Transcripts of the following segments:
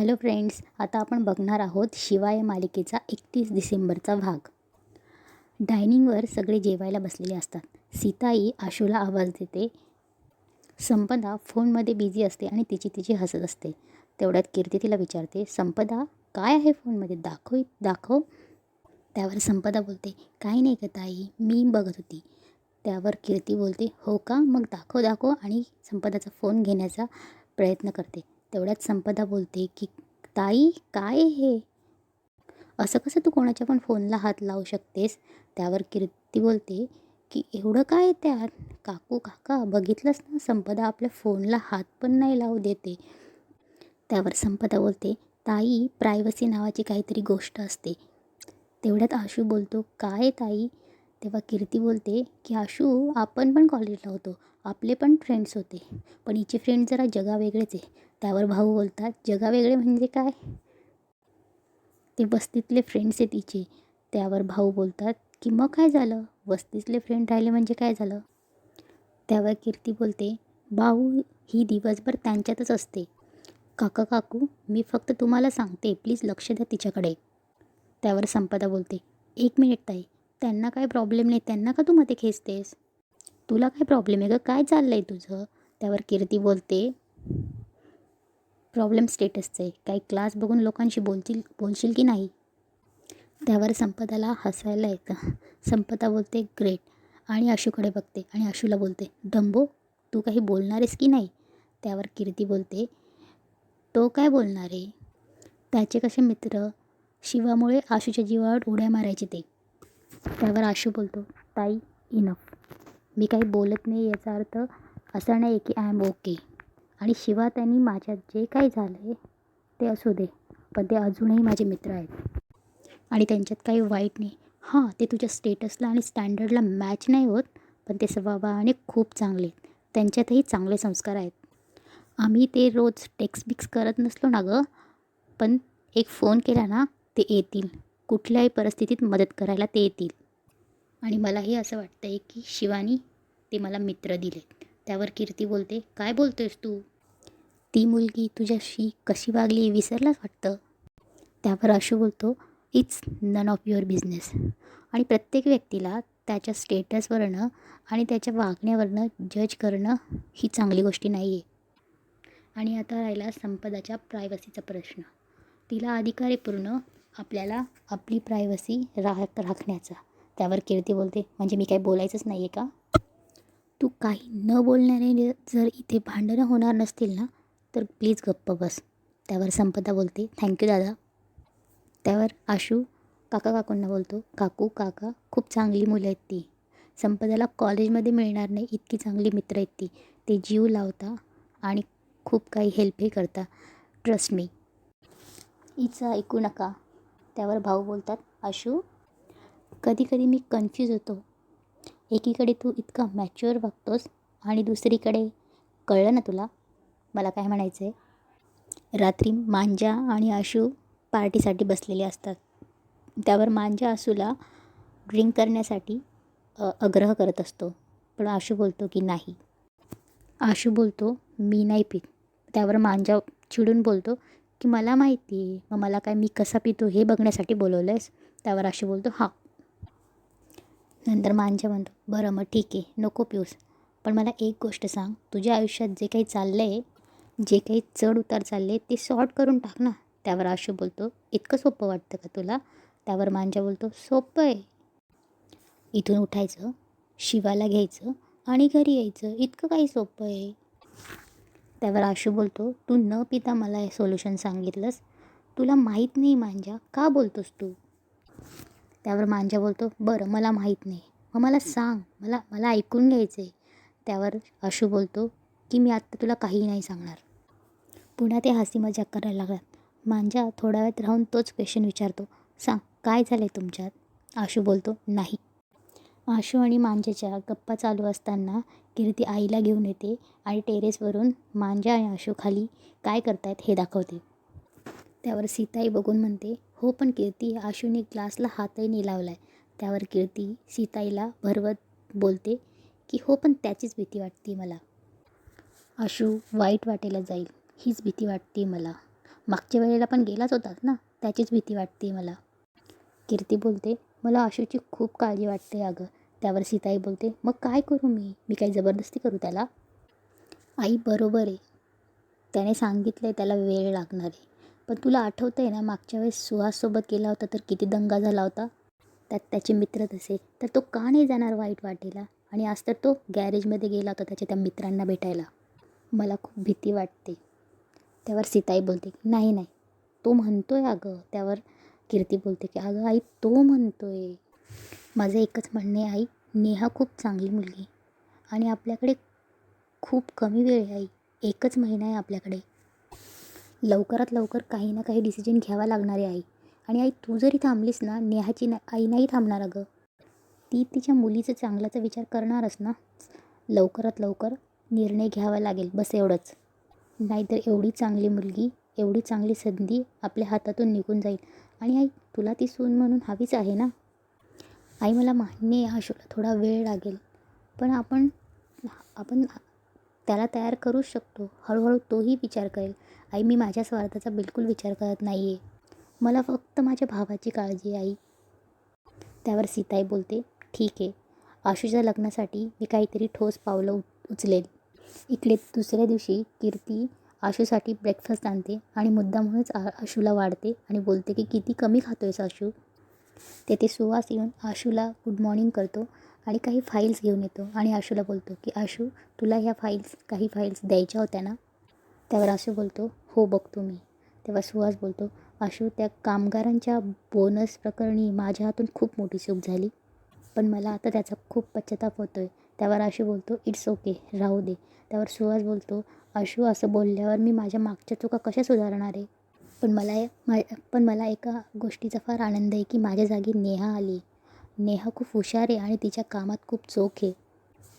Hello friends आता आपण बघणार आहोत शिवाय मालिकेचा एकतीस डिसेंबरचा भाग. डायनिंगवर सगळे जेवायला बसलेले असतात. सीताई आशूला आवाज देते. संपदा फोनमध्ये बिझी असते आणि तिची तिची हसत असते. तेवढ्यात कीर्ती तिला विचारते संपदा काय आहे फोनमध्ये? दाखव दाखव. त्यावर संपदा बोलते काही नाही का ताई मी बघत होती. त्यावर कीर्ती बोलते हो का? मग दाखव दाखव. आणि संपदाचा फोन घेण्याचा प्रयत्न करते. तेवढ्यात संपदा बोलते की ताई काय हे? असं कसं तू कोणाच्या पण फोनला हात लावू शकतेस? त्यावर कीर्ती बोलते की एवढं काय आहे त्यात? काकू काका बघितलंस ना संपदा आपल्या फोनला हात पण नाही लावू देते. त्यावर संपदा बोलते ताई प्रायव्हसी नावाची काहीतरी गोष्ट असते. तेवढ्यात आशू बोलतो काय ताई? तेव्हा कीर्ती बोलते की आशू आपण पण कॉलेजला होतो. आपले पण फ्रेंड्स होते. पण हिचे फ्रेंड जरा जगावेगळेच आहे. त्यावर भाऊ बोलतात जगावेगळे म्हणजे काय? ते वस्तीतले फ्रेंड्स आहेत तिचे. त्यावर भाऊ बोलतात की मग काय झालं? वस्तीतले फ्रेंड राहिले म्हणजे काय झालं? त्यावर कीर्ती बोलते भाऊ ही दिवसभर त्यांच्यातच असते. काका काकू मी फक्त तुम्हाला सांगते प्लीज लक्ष द्या तिच्याकडे. त्यावर संपदा बोलते एक मिनिट ताई त्यांना काय प्रॉब्लेम नाही त्यांना का तू मध्ये खेचतेस? तुला काय प्रॉब्लेम आहे गं? काय चाललं आहे तुझं? त्यावर कीर्ती बोलते प्रॉब्लेम स्टेटसचं. आहे काही क्लास बघून लोकांशी बोलतील बोलशील की नाही? त्यावर संपदाला हसायला येतं. संपदा बोलते ग्रेट. आणि आशूकडे बघते आणि आशूला बोलते डंबो तू काही बोलणार आहेस की नाही? त्यावर कीर्ती बोलते तो काय बोलणार आहे? त्याचे कसे मित्र शिवामुळे आशूच्या जीवावर उड्या मारायचे ते. त्यावर आशू बोलतो ताई इनफ मी काही बोलत नाही याचा अर्थ असा नाही की आय एम ओके आणि शिवा त्यांनी माझ्यात जे काही झालं आहे ते असू दे पण ते अजूनही माझे मित्र आहेत. आणि त्यांच्यात काही वाईट नाही. हां ते तुझ्या स्टेटसला आणि स्टँडर्डला मॅच नाही होत पण ते स्वभावाने खूप चांगले आहेत. त्यांच्यातही चांगले संस्कार आहेत. आम्ही ते रोज टेक्स्ट बिक्स करत नसलो ना गं पण एक फोन केला ना ते येतील. कुठल्याही परिस्थितीत मदत करायला ते येतील. आणि मलाही असं वाटतं आहे की शिवानी ते मला मित्र दिले त्यावर कीर्ती बोलते. काय बोलतोयस तू? ती मुलगी तुझ्याशी कशी वागली विसरलाच वाटतं? त्यावर आशू बोलतो it's none of your business आणि प्रत्येक व्यक्तीला त्याच्या स्टेटसवरनं आणि त्याच्या वागण्यावरनं जज करणं ही चांगली गोष्टी नाही आहे आणि आता राहिला संपदाच्या प्रायव्हसीचा प्रश्न. तिला अधिकार आहे पूर्ण आपल्याला आपली प्रायव्हसी राह राखण्याचा. त्यावर कीर्ती बोलते म्हणजे मी काही बोलायचंच नाही आहे का? तू काही न बोलण्याने जर इथे भांडणं होणार नसतील ना तर प्लीज गप्प बस. त्यावर संपदा बोलते. थँक्यू दादा. त्यावर आशू काका काकूंना बोलतो. काकू काका खूप चांगली मुलं आहेत ती. संपदाला कॉलेजमध्ये मिळणार नाही. इतकी चांगली मित्र आहेत ती. ते जीव लावता आणि खूप काही हेल्पही करता. ट्रस्ट मी हिचं ऐकू नका. त्यावर भाऊ बोलतात आशू कधीकधी मी कन्फ्यूज होतो. एकीकडे तू इतका मॅच्युअर वागतोस आणि दुसरीकडे कळलं ना तुला? मला काय म्हणायचं आहे? रात्री मांजा आणि आशू पार्टीसाठी बसलेले असतात. त्यावर मांजा आशूला ड्रिंक करण्यासाठी आग्रह करत असतो. पण आशू बोलतो की नाही. आशू बोलतो मी नाही पित. त्यावर मांजा चिडून बोलतो की मला माहिती आहे. मग मला काय मी कसा पितो हे बघण्यासाठी बोलवलं आहेस त्यावर आशू बोलतो हां. नंतर मांजा म्हणतो बरं मग ठीक आहे. नको पिऊस. पण मला एक गोष्ट सांग. तुझ्या आयुष्यात जे काही चाललं आहे जे काही चढ उतार चालले ते सॉर्ट करून टाक ना. त्यावर आशू बोलतो इतकं सोपं वाटतं का तुला? त्यावर मांजा बोलतो सोपं आहे. इथून उठायचं शिवाला घ्यायचं आणि घरी यायचं इतकं काही सोपं आहे. त्यावर आशू बोलतो तू न पिता मला हे सोल्युशन सांगितलंस. तुला माहीत नाही मांजा का बोलतोस तू? त्यावर मांजा बोलतो बरं मला माहीत नाही. मग मला सांग मला मला ऐकून घ्यायचं आहे त्यावर आशू बोलतो की मी आत्ता तुला काही नाही सांगणार. पुन्हा ते हसी मजाक करायला लागलात. मांजा थोड्या वेळात राहून तोच क्वेश्चन विचारतो. सांग काय झालं आहे तुमच्यात? आशू बोलतो नाही. आशू आणि मांजाच्या गप्पा चालू असताना कीर्ती आईला घेऊन येते आणि टेरेसवरून मांजा आणि आशू खाली काय करतायत? हे दाखवते. त्यावर सीताई बघून म्हणते हो पण कीर्ती आशूने ग्लासला हातही नाही लावला आहे त्यावर कीर्ती सीताईला भरवत बोलते की हो पण त्याचीच भीती वाटते मला. आशू वाईट वाटेला जाईल. हीच भीती वाटते मला. मागच्या वेळेला पण गेलाच होतास ना? त्याचीच भीती वाटते मला. कीर्ती बोलते मला आशूची खूप काळजी वाटते अगं. त्यावर सीताई बोलते मग काय करू मी? मी काही जबरदस्ती करू त्याला? आई बरोबर आहे. त्याने सांगितलं आहे त्याला वेळ लागणार आहे. पण तुला आठवतं आहे ना मागच्या वेळेस सुहाससोबत गेला होता तर किती दंगा झाला होता? त्यात त्याचे मित्र तसे. तर तो का नाही जाणार वाईट वाटेला? आणि आज तर तो गॅरेजमध्ये गेला होता त्याच्या त्या मित्रांना भेटायला. मला खूप भीती वाटते. त्यावर सीताई बोलते की नाही नाही. तो म्हणतो आहे अगं त्यावर कीर्ती बोलते की अगं आई तो म्हणतो आहे माझं एकच म्हणणे आहे आई नेहा खूप चांगली मुलगी आणि आपल्याकडे खूप कमी वेळ आहे आई एकच महिना आहे आपल्याकडे. लवकरात लवकर काही ना काही डिसिजन घ्यावा लागणार आहे. आई आणि आई तू जरी थांबलीस ना नेहाची ना आई नाही थांबणार अगं. ती तिच्या मुलीचं चांगल्याचा विचार करणारच ना. लवकरात लवकर निर्णय घ्यावा लागेल बस एवढंच. नाहीतर एवढी चांगली मुलगी एवढी चांगली संधी आपल्या हातातून निघून जाईल. आणि आई तुला ती सून म्हणून हवीच आहे ना? आई मला मान्य आहे आशूला थोडा वेळ लागेल. पण आपण आपण त्याला तयार करूच शकतो. हळूहळू तोही विचार करेल. आई मी माझ्या स्वार्थाचा बिलकुल विचार करत नाही आहे मला फक्त माझ्या भावाची काळजी आई. त्यावर सीताई बोलते ठीक आहे. आशूच्या लग्नासाठी मी काहीतरी ठोस पावलं उच उचलेल इकडे दुसऱ्या दिवशी कीर्ती आशूसाठी ब्रेकफास्ट आणते आणि मुद्दामूनच आ आशूला वाढते आणि बोलते की किती कमी खातोयस आशू? तेथे सुवास येऊन आशूला गुड मॉर्निंग करतो आणि काही फाईल्स घेऊन येतो आणि आशूला बोलतो की आशू तुला ह्या फाईल्स काही फाईल्स द्यायच्या होत्या ना? त्यावर आशू बोलतो हो बघतो मी. तेव्हा सुहास बोलतो आशू त्या कामगारांच्या बोनस प्रकरणी माझ्या हातून खूप मोठी चूक झाली. पण मला आता त्याचा खूप पश्चाताप होतो आहे त्यावर आशू बोलतो इट्स ओके राहू दे. त्यावर सुहास बोलतो आशू असं बोलल्यावर मी माझ्या मागच्या चुका कशा सुधारणार आहे? पण मला मा पण मला एका गोष्टीचा फार आनंद आहे की माझ्या जागी नेहा आली नेहा खूप हुशार आहे आणि तिच्या कामात खूप चोख आहे.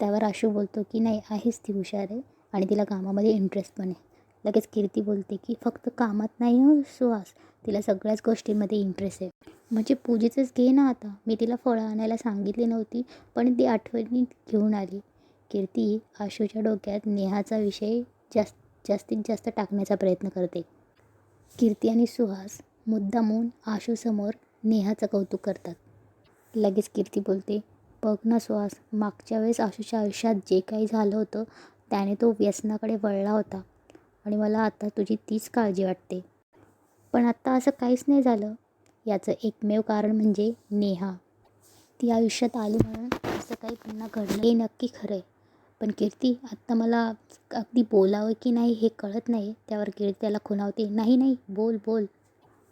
त्यावर आशू बोलतो की नाही आहेच ती हुशार आहे आणि तिला कामामध्ये इंटरेस्ट पण आहे. लगेच कीर्ती बोलते की फक्त कामात नाही हो सुहास. तिला सगळ्याच गोष्टींमध्ये इंटरेस्ट आहे. म्हणजे पूजेचंच घे ना आता. मी तिला फळं आणायला सांगितली नव्हती पण ती आठवणीत घेऊन आली. कीर्ती आशूच्या डोक्यात नेहाचा विषय जास्त जास्तीत जास्त टाकण्याचा प्रयत्न करते. कीर्ती आणि सुहास मुद्दामून आशूसमोर नेहाचं कौतुक करतात. लगेच कीर्ती बोलते बघ ना सुहास मागच्या वेळेस आशूच्या आयुष्यात जे काही झालं होतं त्याने तो व्यसनाकडे वळला होता. आणि मला आता तुझी तीच काळजी वाटते. पण आत्ता असं काहीच नाही झालं. याचं एकमेव कारण म्हणजे नेहा. ती आयुष्यात आली म्हणून असं काही पुन्हा घडलं. हे नक्की खरं आहे पण कीर्ती आत्ता मला अगदी बोलावं की नाही हे कळत नाही त्यावर कीर्ती त्याला खुणावते. नाही नाही बोल बोल.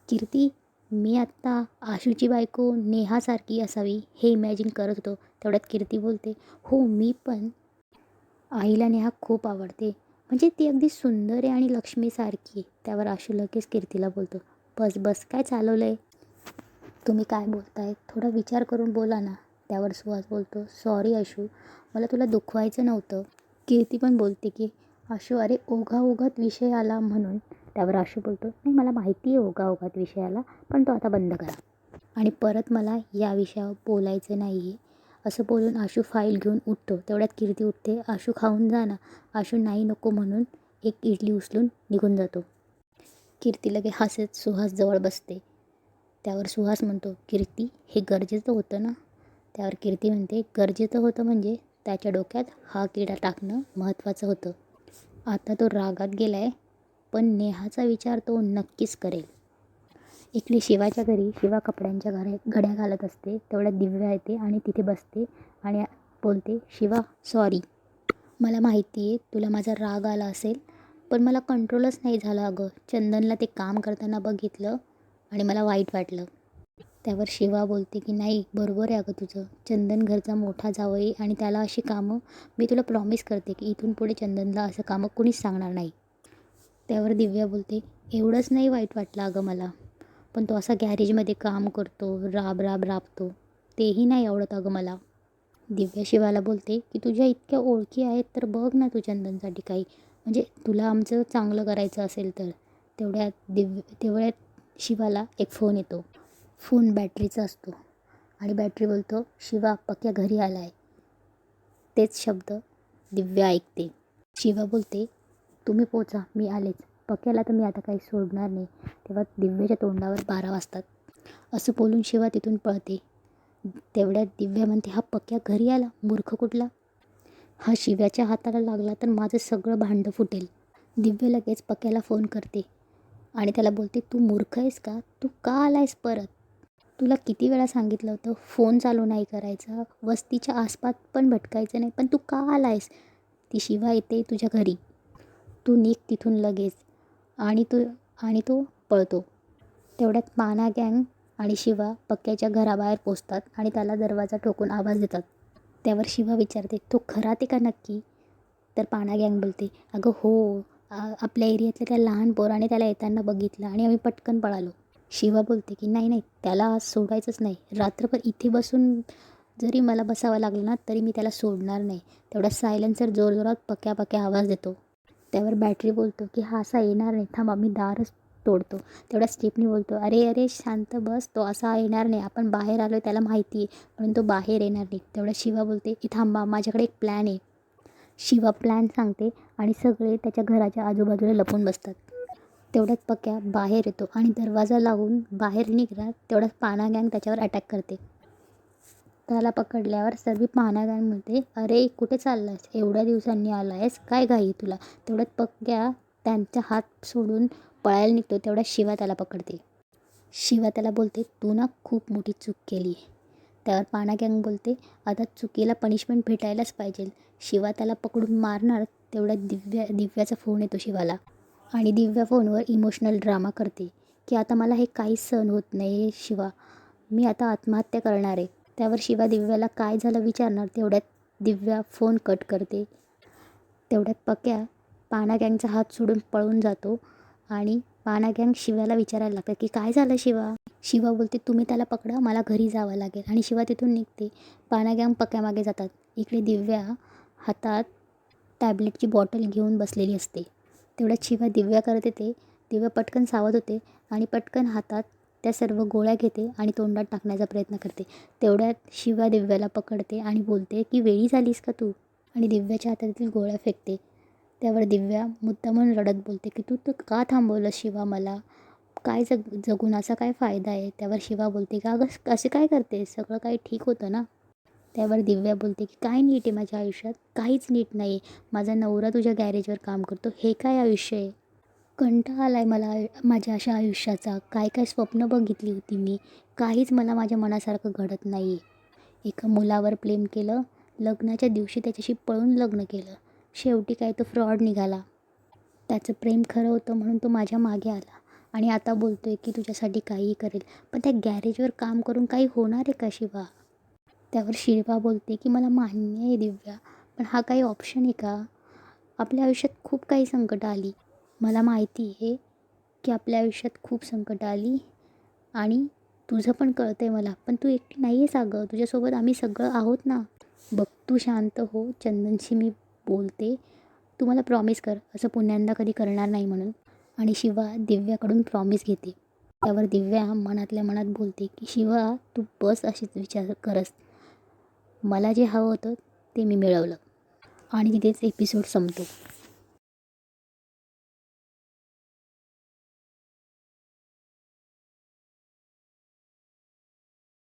कीर्ती मी आत्ता आशूची बायको नेहासारखी असावी हे इमॅजिन करत होतो. तेवढ्यात कीर्ती बोलते हो मी पण. आईला नेहा खूप आवडते. म्हणजे ती अगदी सुंदर आहे आणि लक्ष्मीसारखी आहे. त्यावर आशू लगेच कीर्तीला बोलतो बस बस काय चालवलं आहे तुम्ही काय बोलताय? थोडा विचार करून बोला ना. त्यावर सुहास बोलतो सॉरी अशू मला तुला दुखवायचं नव्हतं. कीर्ती पण बोलते की आशू अरे ओघा ओघात विषय आला म्हणून. त्यावर आशू बोलतो नाही मला माहिती आहे ओघा ओघात विषय आला पण तो आता बंद करा. आणि परत मला या विषयावर बोलायचं नाही आहे असं बोलून आशू फाईल घेऊन उठतो. तेवढ्यात कीर्ती उठते आशू खाऊन जा ना. आशू नाही नको म्हणून. एक इडली उचलून निघून जातो. कीर्ती लगे हसत सुहास जवळ बसते. त्यावर सुहास म्हणतो कीर्ती हे गरजेचं होतं ना? त्यावर कीर्ती म्हणते गरजेचं होतं म्हणजे त्याच्या डोक्यात हा किडा टाकणं महत्त्वाचं होतं. आता तो रागात गेला आहे पण नेहाचा विचार तो नक्कीच करेल. इकडे शिवाच्या घरी शिवा कपड्यांच्या घरा घड्या घालत असते तेवढ्या दिव्या येते आणि तिथे बसते आणि बोलते शिवा सॉरी मला माहिती आहे तुला माझा राग आला असेल पण मला कंट्रोलच नाही झाला अगं. चंदनला ते काम करताना बघितलं आणि मला वाईट वाटलं. त्यावर शिवा बोलते की नाही बरोबर आहे अगं तुझं. चंदन घरचा मोठा जावई आणि त्याला अशी कामं मी तुला प्रॉमिस करते की इथून पुढे चंदनला असं कामं कुणीच सांगणार नाही. त्यावर दिव्या बोलते एवढंच नाही वाईट वाटलं अगं मला. पण तो असा गॅरेजमध्ये काम करतो राब राब राबतो. तेही नाही आवडत अगं मला. दिव्या शिवाला बोलते की तुझ्या इतक्या ओळखी आहेत तर बघ ना तू चंदनसाठी काही. म्हणजे तुला आमचं चांगलं करायचं असेल तर. तेवढ्यात दिव्य तेवढ्यात शिवाला एक फोन येतो. फोन बॅटरीचा असतो. आणि बॅटरी बोलतो शिवा पक्या घरी आला आहे तेच शब्द दिव्या ऐकते. शिवा बोलते तुम्ही पोचा मी आलेच. पक्याला तर मी आता काही सोडणार नाही. तेव्हा दिव्याच्या तोंडावर बारा वाजतात. असं बोलून शिवा तिथून पळते. तेवढ्यात दिव्या म्हणते हा पक्या घरी आला? मूर्ख कुठला? हा शिव्याच्या हाताला लागला तर माझं सगळं भांडं फुटेल. दिव्य लगेच पक्याला फोन करते. आणि त्याला बोलते तू मूर्ख आहेस का? तू का आलायस परत? तुला किती वेळा सांगितलं होतं फोन चालू नाही करायचा वस्तीच्या आसपास पण भटकायचं नाही पण तू का आलायस? ती शिवा येते तुझ्या घरी. तू निघ तिथून लगेच. आणि तू आणि तो पळतो. तेवढ्यात पाना गँग आणि शिवा पक्क्याच्या घराबाहेर पोचतात आणि त्याला दरवाजा ठोकून आवाज देतात. त्यावर शिवा विचारते तो खरा ते का नक्की? तर पाना गँग बोलते अगं हो आपल्या एरियातल्या त्या लहान पोराने त्याला येताना बघितलं आणि आम्ही पटकन पळालो. शिवा बोलते की नाही नाही त्याला आज सोडायचंच नाही. रात्रभर इथे बसून जरी मला बसावं लागलं ना तरी मी त्याला सोडणार नाही. तेवढा सायलेन्सर जोरजोरात पक्या पक्या आवाज देतो. त्यावर बॅटरी बोलतो की हा असा येणार नाही. थांब आम्ही दारच तोडतो. तेवढ्या स्टेपनी बोलतो अरे अरे शांत बस. तो असा येणार नाही. आपण बाहेर आलो त्याला माहिती आहे. म्हणून तो बाहेर येणार नाही. तेवढ्या शिवा बोलते की थांबा माझ्याकडे एक प्लॅन आहे. शिवा प्लॅन सांगते आणि सगळे त्याच्या घराच्या आजूबाजूला लपून बसतात. तेवढ्यात पक्या बाहेर येतो आणि दरवाजा लावून बाहेर निघणार तेवढ्यात पाना गँग त्याच्यावर अटॅक करते. त्याला पकडल्यावर सर्व पाना गँग म्हणते अरे कुठे चाललायस? एवढ्या दिवसांनी आलायस? काय घाई तुला? तेवढ्यात पक्या त्यांचा हात सोडून पळायला निघतो तेवढ्यात शिवा त्याला पकडते. शिवा त्याला बोलते तू ना खूप मोठी चूक केली त्यावर पाना गँग बोलते आता चुकीला पनिशमेंट भेटायलाच पाहिजे शिवा त्याला पकडून मारणार तेवढ्यात दिव्या दिव्याचा फोन येतो शिवाला. आणि दिव्या फोनवर इमोशनल ड्रामा करते की आता मला हे काहीच सहन होत नाही हे शिवा. मी आता आत्महत्या करणार. आहे त्यावर शिवा दिव्याला काय झालं विचारणार तेवढ्यात दिव्या फोन कट करते. तेवढ्यात पक्या पाना गँगचा हात सोडून पळून जातो आणि पाना गँग शिवाला विचारायला लागतं की काय झालं शिवा? शिवा बोलते तुम्ही त्याला पकडा मला घरी जावं लागेल. आणि शिवा तिथून निघते. पाना गँग पक्यामागे जातात. इकडे दिव्या हातात टॅबलेटची बॉटल घेऊन बसलेली असते. तेवढ्यात शिवा दिव्या करत येते. दिव्या पटकन सावध होते आणि पटकन हातात त्या सर्व गोळ्या घेते आणि तोंडात टाकण्याचा प्रयत्न करते. तेवढ्यात शिवा दिव्याला पकडते आणि बोलते की वेळी झालीस का तू? आणि दिव्याच्या हातातील गोळ्या फेकते. त्यावर दिव्या मुद्दामून रडत बोलते की तू तर का थांबवलं शिवा मला? काय जग जगून असा काय फायदा आहे? त्यावर शिवा बोलते का अगं असे काय करते सगळं काही ठीक होतं ना? त्यावर दिव्या बोलते की काय नीट आहे माझ्या आयुष्यात काहीच नीट नाही आहे. माझा नवरा तुझ्या गॅरेजवर काम करतो. हे काय आयुष्य आहे? कंटाळा आला आहे मला आयु- माझ्या अशा आयुष्याचा. काय काय स्वप्न बघितली होती मी. काहीच मला माझ्या मनासारखं घडत नाही आहे एका मुलावर प्रेम केलं. लग्नाच्या दिवशी त्याच्याशी पळून लग्न केलं. शेवटी काय तो फ्रॉड निघाला. त्याचं प्रेम खरं होतं म्हणून तो माझ्या मागे आला. आणि आता बोलतो आहे की तुझ्यासाठी काहीही करेल. पण त्या गॅरेजवर काम करून काही होणार आहे का शिवा? त्यावर शिल्पा बोलते की मला मान्य आहे दिव्या पण हा काही ऑप्शन आहे का? आपल्या आयुष्यात खूप काही संकटं आली. मला माहिती आहे की आपल्या आयुष्यात खूप संकटं आली आणि तुझं पण कळतं आहे मला पण तू एकटी नाही आहेस अगं. तुझ्यासोबत आम्ही सगळं आहोत ना. बघ तू शांत हो. चंदनशी मी बोलते. तू मला प्रॉमिस कर असं पुण्यांदा कधी करणार नाही म्हणून. आणि शिवा दिव्याकडून प्रॉमिस घेते. त्यावर दिव्या मनातल्या मनात बोलते की शिवा तू बस अशीच विचार करस. मला जे हवं होतं ते मी मिळवलं. आणि तिथेच एपिसोड संपतो.